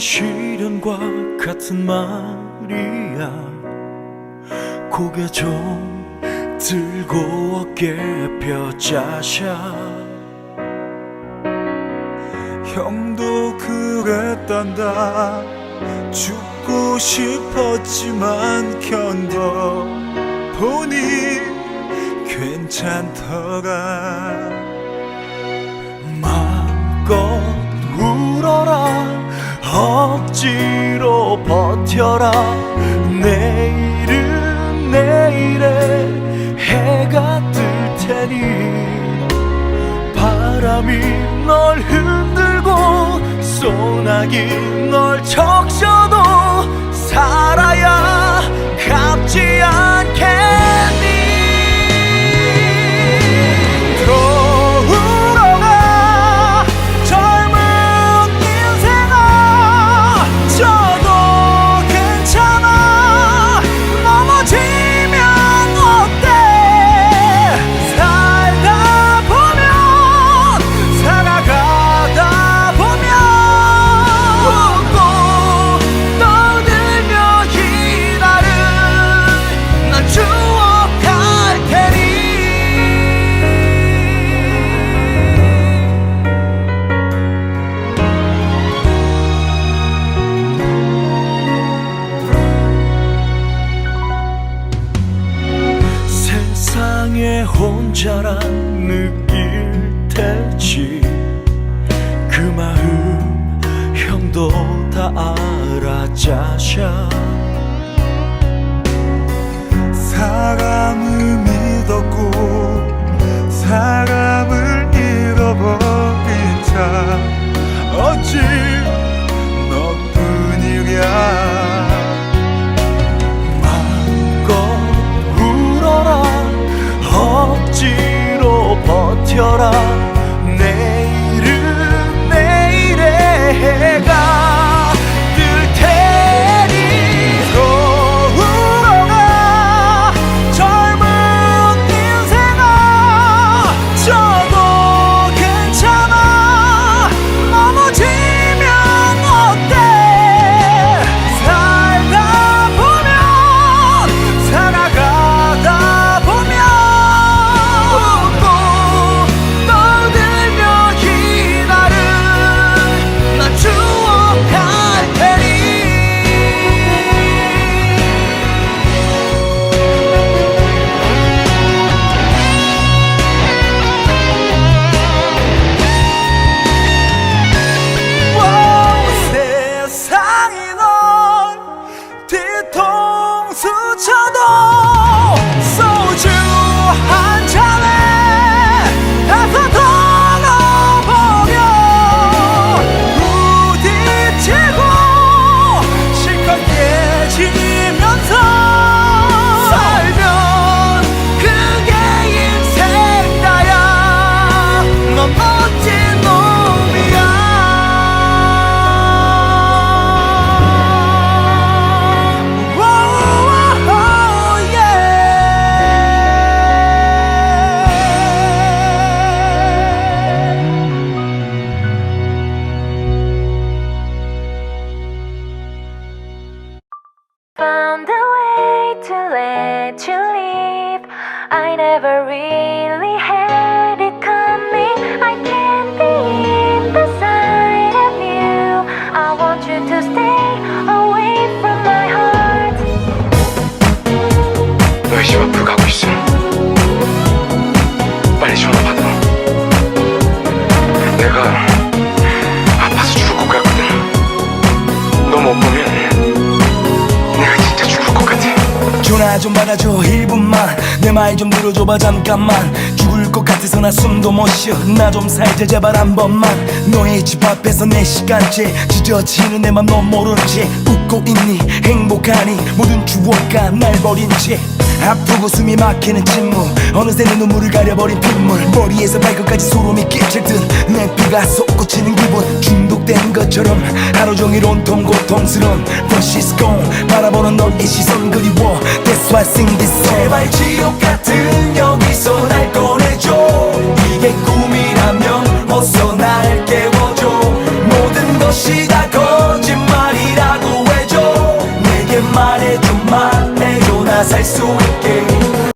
시련과 같은 말이야. 고개 좀 들고 어깨 펴자샤. 형도 그랬단다. 죽고 싶었지만 견뎌 보니 괜찮더라 억지로 버텨라. 내일은 내일에 해가 뜰 테니 바람이 널 흔들고 소나기 널 적셔도 살아야 갚지 않겠 형도 다 알아 짜샤. 사람을 Found a way to let you leave. I never really had it coming. I can't be in the side of you. I want you to stay away from my heart. 너희 집 앞으로 가고 있어. 빨리 전화 받아. 좀 받아줘 1분만. 내 말 좀 들어줘봐 잠깐만. 죽을 것 같아서 나 숨도 못 쉬어. 나 좀 살자 제발 한 번만. 너의 집 앞에서 내 시간째. 지저치는 내맘넌 모른 채. 웃고 있니? 행복하니? 모든 추억과 날 버린 채 아프고 숨이 막히는 침묵. 어느새 내 눈물을 가려버린 핏물. 머리에서 발끝까지 소름이 끼칠 듯내 피가 솟구치는 기분. 중독된 것처럼 하루 종일 온통 고통스러운 But she's gone. 바라보는 너의 시선 그리워. That's why I sing this song. 제발 지옥 같은 여기서 날 꺼내줘. 이게 꿈이라면 어서 날 깨워줘. 모든 것이 다 거짓말이라고 해줘. 내게 말해줘 말해줘 나 살 수